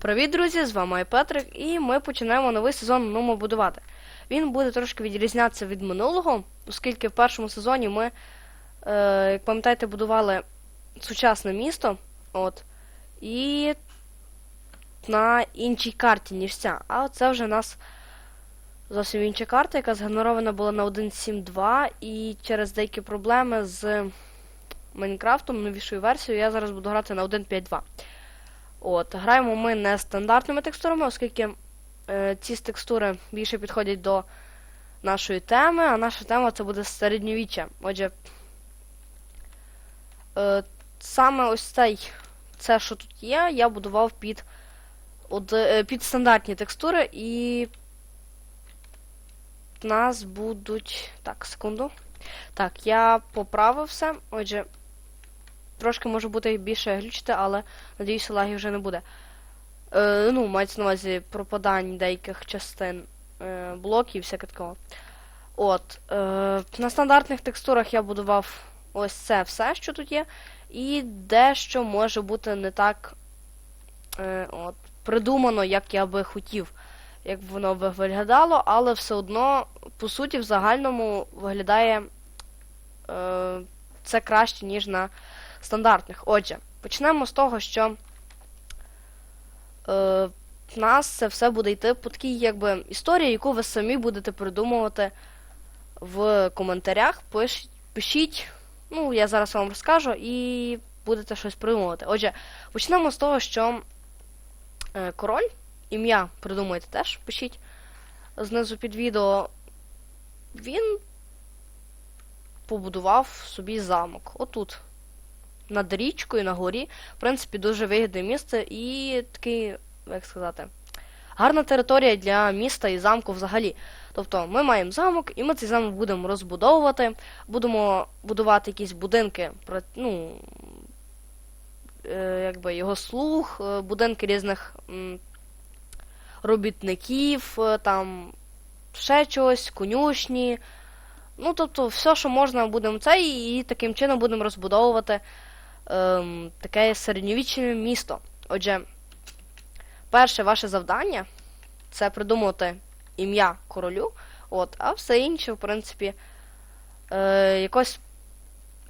Привіт, друзі! З вами Петрик, і ми починаємо новий сезон Нумо будувати. Він буде трошки відрізнятися від минулого, оскільки в першому сезоні ми, е, як пам'ятаєте, будували сучасне місто. От, і на іншій карті, ніж ця. А це вже у нас зовсім інша карта, яка згенерована була на 1.7.2, і через деякі проблеми з Майнкрафтом, новішою версією, я зараз буду грати на 1.5.2. От, граємо ми не стандартними текстурами, оскільки е, ці текстури більше підходять до нашої теми, а наша тема це буде середньовіччя. Отже, е, саме ось цей, це, що тут є, я будував під, од, е, під стандартні текстури, і нас будуть. Так, секунду. Так, я поправив все. Отже, трошки може бути більше глючити, але надіюся, лагів вже не буде. Е, ну, мається на увазі пропадань деяких частин е, блоків і всяке такого. От. Е, на стандартних текстурах я будував ось це все, що тут є. І дещо може бути не так е, от, придумано, як я би хотів, як воно би виглядало, але все одно, по суті, в загальному виглядає е, це краще, ніж на стандартних. Отже, почнемо з того, що е, в нас це все буде йти по такій якби історії, яку ви самі будете придумувати в коментарях. Пиш, пишіть, ну, я зараз вам розкажу, і будете щось придумувати. Отже, почнемо з того, що е, король, ім'я придумайте теж, пишіть знизу під відео. Він побудував собі замок. Отут над річкою на горі. В принципі, дуже вигідне місце і такий, як сказати, гарна територія для міста і замку взагалі. Тобто ми маємо замок, і ми цей замок будемо розбудовувати, будемо будувати якісь будинки, ну, е, якби його слуг, е, будинки різних робітників, е, там ще чогось, конюшні. Ну, тобто, все, що можна, будемо це, і таким чином будемо розбудовувати ем, таке середньовічне місто. Отже, перше ваше завдання це придумати ім'я королю, от, а все інше, в принципі, е, якось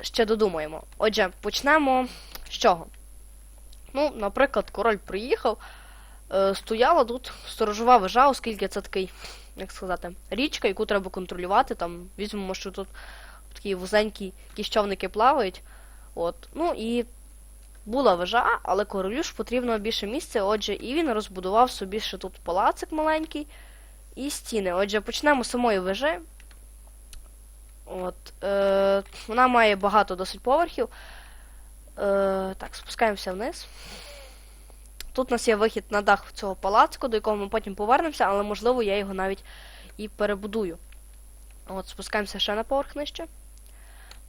ще додумаємо. Отже, почнемо з чого? Ну, наприклад, король приїхав, е, стояла тут сторожова вежа, оскільки це такий, як сказати, річка, яку треба контролювати. Там візьмемо, що тут такі вузенькі якісь човники плавають. От. Ну і була вежа, але королю ж потрібно більше місця, отже, і він розбудував собі ще тут палацик маленький і стіни. Отже, почнемо з самої вежи. От, е, вона має багато досить поверхів. Е, так, спускаємося вниз. Тут у нас є вихід на дах цього палацку, до якого ми потім повернемося, але можливо я його навіть і перебудую. От, спускаємося ще на поверх нижче.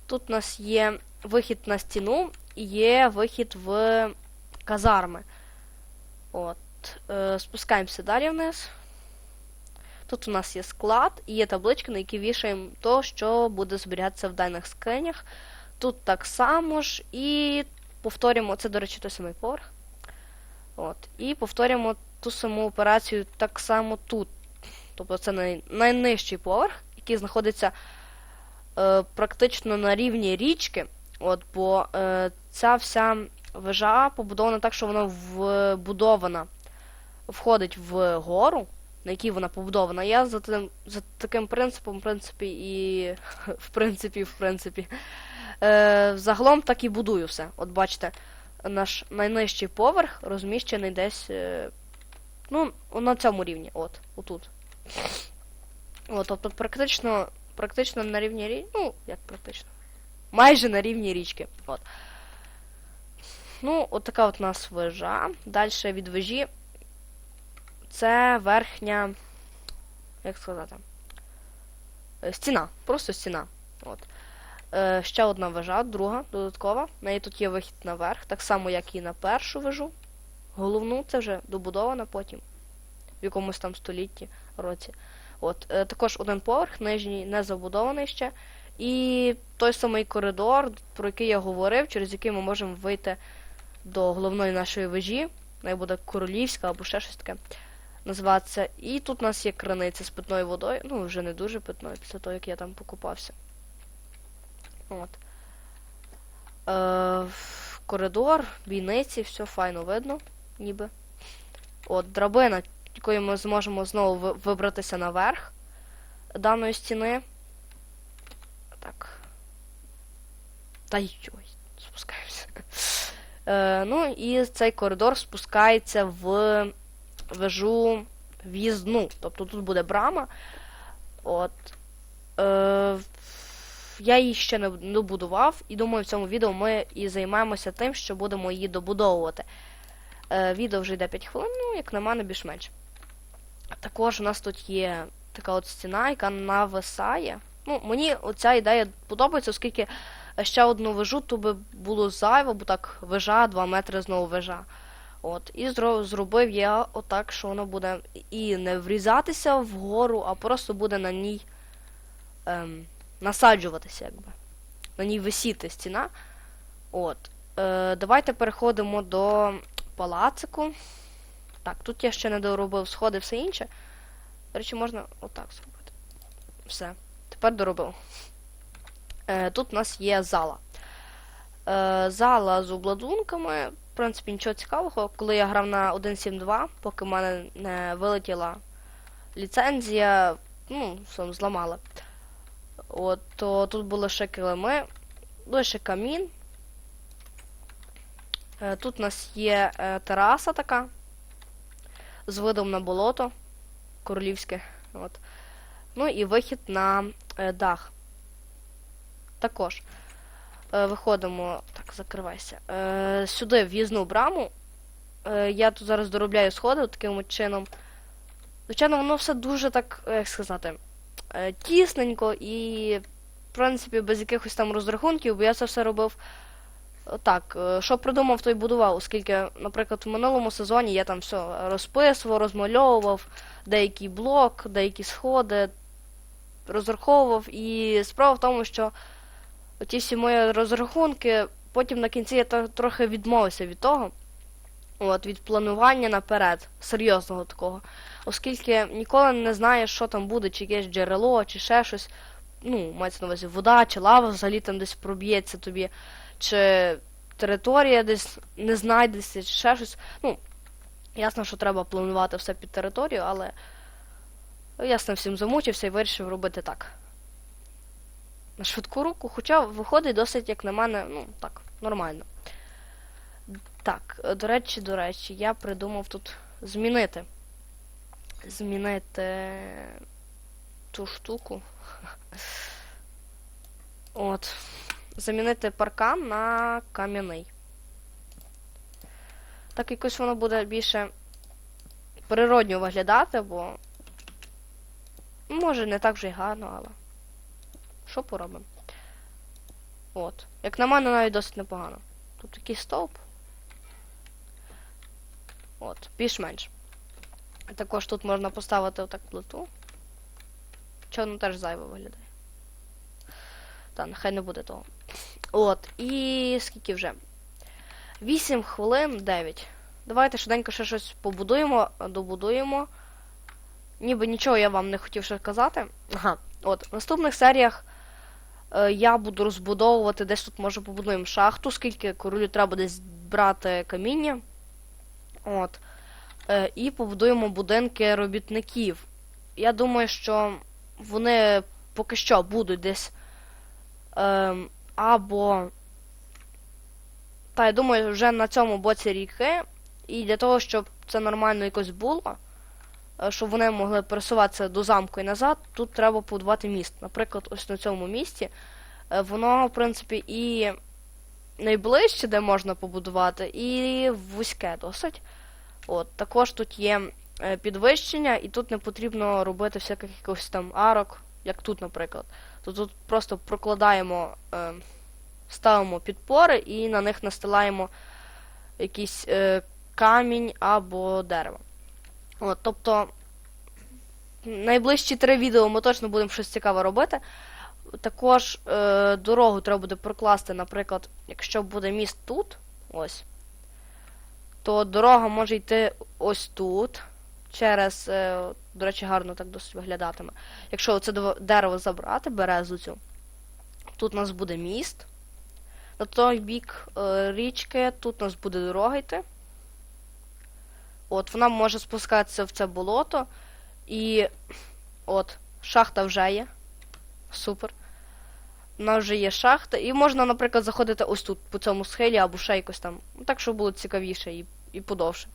Тут у нас є вихід на стіну і є вихід в казарми. От. Е, спускаємося далі вниз. Тут у нас є склад і є таблички, на які вішаємо то, що буде зберігатися в даних скринях. Тут так само ж. І повторюємо, це, до речі, той самий поверх. От. І повторюємо ту саму операцію так само тут. Тобто це най, найнижчий поверх, який знаходиться е, практично на рівні річки. От, бо е, ця вся вежа побудована так, що вона вбудована, входить в гору, на якій вона побудована. Я за, тим, за таким принципом, в принципі, і в принципі, в принципі, е, загалом так і будую все. От бачите, наш найнижчий поверх розміщений десь. Е, ну, на цьому рівні, от, отут. От, тобто практично, практично на рівні. Ну, як практично. Майже на рівні річки. От. Ну, от така от у нас вежа. Далі від вежі. Це верхня. Як сказати? Е, Стіна. Просто стіна. От. Е, ще одна вежа, друга, додаткова. В неї тут є вихід наверх, так само, як і на першу вежу. Головну це вже добудована потім. В якомусь там столітті році. От, е, також один поверх, нижній не забудований ще. І той самий коридор, про який я говорив, через який ми можемо вийти до головної нашої вежі. Неї буде королівська або ще щось таке називатися. І тут у нас є криниця з питною водою. Ну, вже не дуже питною, після того, як я там покупався. От. Е, коридор, бійниці, все файно видно, ніби. От, драбина, якою ми зможемо знову вибратися наверх даної стіни. Так. Та й спускаємося. Е, ну і цей коридор спускається в вежу в'їзну. Тобто тут буде брама. От. Е, я її ще не добудував, і думаю, в цьому відео ми і займаємося тим, що будемо її добудовувати. Е, відео вже йде 5 хвилин, ну, як на мене, більш-менш. Також у нас тут є така от стіна, яка нависає. Ну, мені оця ідея подобається, оскільки ще одну вежу то би було зайво, бо так вежа, 2 метри знову вежа. От, і зро- зробив я отак, що воно буде і не врізатися вгору, а просто буде на ній ем, насаджуватися, якби. На ній висіти стіна. От. Е, давайте переходимо до палацику. Так, тут я ще не доробив сходи, все інше. До речі, можна отак зробити. Все. Тепер доробив. Е, тут у нас є зала. Е, зала з обладунками. В принципі, нічого цікавого. Коли я грав на 1.7.2, поки в мене не вилетіла ліцензія, ну, сам зламала. От, то тут були ще килими, лише камін. Е, Тут у нас є е, тераса така з видом на болото королівське. От. Ну і вихід на е, дах. Також е, виходимо. Так, закривайся. Е, сюди в'їзну браму. Я тут зараз доробляю сходи таким чином. Звичайно, воно все дуже так, як сказати, тісненько і, в принципі, без якихось там розрахунків, бо я це все робив так. е, Що придумав, то й будував, оскільки, наприклад, в минулому сезоні я там все розписував, розмальовував деякий блок, деякі сходи, розраховував. І справа в тому, що ті всі мої розрахунки, потім на кінці я трохи відмовився від того. От, від планування наперед, серйозного такого. Оскільки ніколи не знаєш, що там буде, чи якесь джерело, чи ще щось. Ну, мається на увазі вода, чи лава взагалі там десь проб'ється тобі, чи територія десь не знайдеться, чи ще щось. Ну, ясно, що треба планувати все під територію, але я з ним всім замучився і вирішив робити так. На швидку руку, хоча виходить досить, як на мене, ну, так, нормально. Так, до речі, до речі, я придумав тут змінити. Змінити ту штуку. От. Замінити паркан на кам'яний. Так якось воно буде більше природньо виглядати, бо. Може, не так вже й гарно, але. Що поробимо? От. Як на мене, навіть досить непогано. Тут такий стовп. От, більш-менш. Також тут можна поставити отак плиту. Чого воно теж зайво виглядає. Та, нехай не буде того. От, і скільки вже? 8 хвилин 9. Давайте швиденько ще щось побудуємо, добудуємо. Ніби нічого я вам не хотів ще казати. Ага, от, в наступних серіях е, я буду розбудовувати, десь тут може побудуємо шахту, скільки королю треба десь брати каміння. От. Е, і побудуємо будинки робітників. Я думаю, що вони поки що будуть десь. Ем, або. Та, я думаю, вже на цьому боці ріки. І для того, щоб це нормально якось було, е, щоб вони могли пересуватися до замку і назад, тут треба побудувати міст. Наприклад, ось на цьому місті. е, Воно, в принципі, і найближче, де можна побудувати, і вузьке досить. От, також тут є підвищення, і тут не потрібно робити всяких якихось там арок, як тут, наприклад. То тут просто прокладаємо, е, ставимо підпори і на них настилаємо якийсь е, камінь або дерево. От, тобто, найближчі три відео ми точно будемо щось цікаве робити. Також е, дорогу треба буде прокласти, наприклад, якщо буде міст тут, ось, то дорога може йти ось тут. Через, е, до речі, гарно так досить виглядатиме. Якщо це дерево забрати, березу цю, тут у нас буде міст. На той бік е, річки, тут у нас буде дорога йти. От, вона може спускатися в це болото. І от, шахта вже є. Супер. У нас вже є шахта. І можна, наприклад, заходити ось тут, по цьому схилі, або ще якось там. Ну, Так, щоб було цікавіше і, і подовше.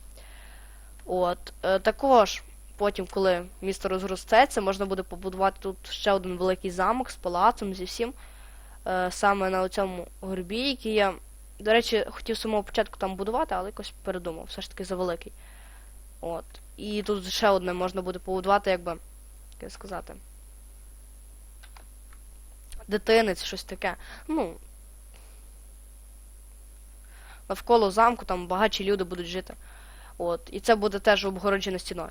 От. Е, також, потім, коли місто розростеться, можна буде побудувати тут ще один великий замок з палацом, зі всім. Е, саме на цьому горбі, який я, до речі, хотів з самого початку там будувати, але якось передумав, все ж таки завеликий. От. І тут ще одне можна буде побудувати, якби, як сказати. Дитинець, щось таке. Ну. Навколо замку там багатші люди будуть жити. От. І це буде теж обгороджено стіною.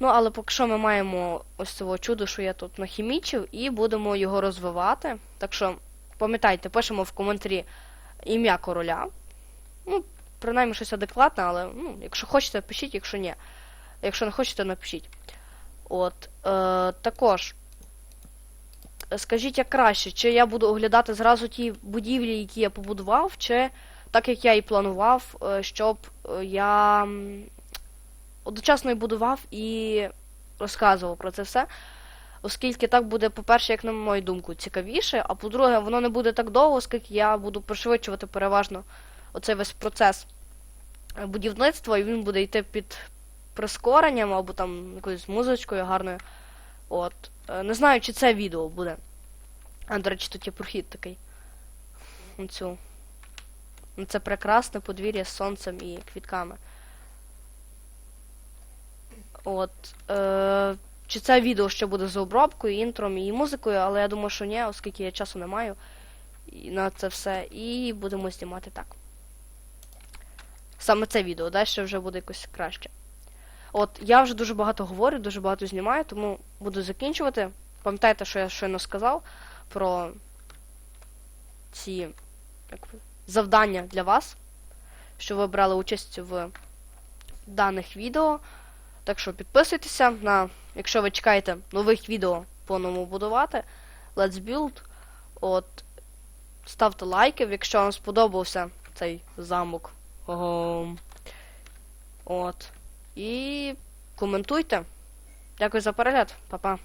Ну, але поки що ми маємо ось цього чудо, що я тут нахімічив, і будемо його розвивати. Так що, пам'ятайте, пишемо в коментарі ім'я короля. Ну, принаймні щось адекватне, але ну, якщо хочете, пишіть, якщо ні. Якщо не хочете, напишіть. От. Е, також. Скажіть, як краще, чи я буду оглядати зразу ті будівлі, які я побудував, чи так як я і планував, е, щоб е, я одночасно і будував і розказував про це все. Оскільки так буде, по-перше, як на мою думку, цікавіше, а по-друге, воно не буде так довго, оскільки я буду пришвидшувати переважно оцей весь процес е, будівництва, і він буде йти під прискоренням або там якоюсь музичкою гарною. От. Не знаю, чи це відео буде. А, до речі, тут є прохід такий. Оцю. Ну, Це прекрасне подвір'я з сонцем і квітками. От. Е, чи це відео ще буде з обробкою, інтром і музикою, але я думаю, що ні, оскільки я часу не маю на це все. І будемо знімати так. Саме це відео, далі вже буде якось краще. От, я вже дуже багато говорю, дуже багато знімаю, тому буду закінчувати. Пам'ятайте, що я щойно сказав про ці як, завдання для вас, що ви брали участь в даних відео. Так що підписуйтеся на, якщо ви чекаєте нових відео по новому будувати. Let's build. От, ставте лайки, якщо вам сподобався цей замок. От. І коментуйте. Дякую за перегляд, Па-па.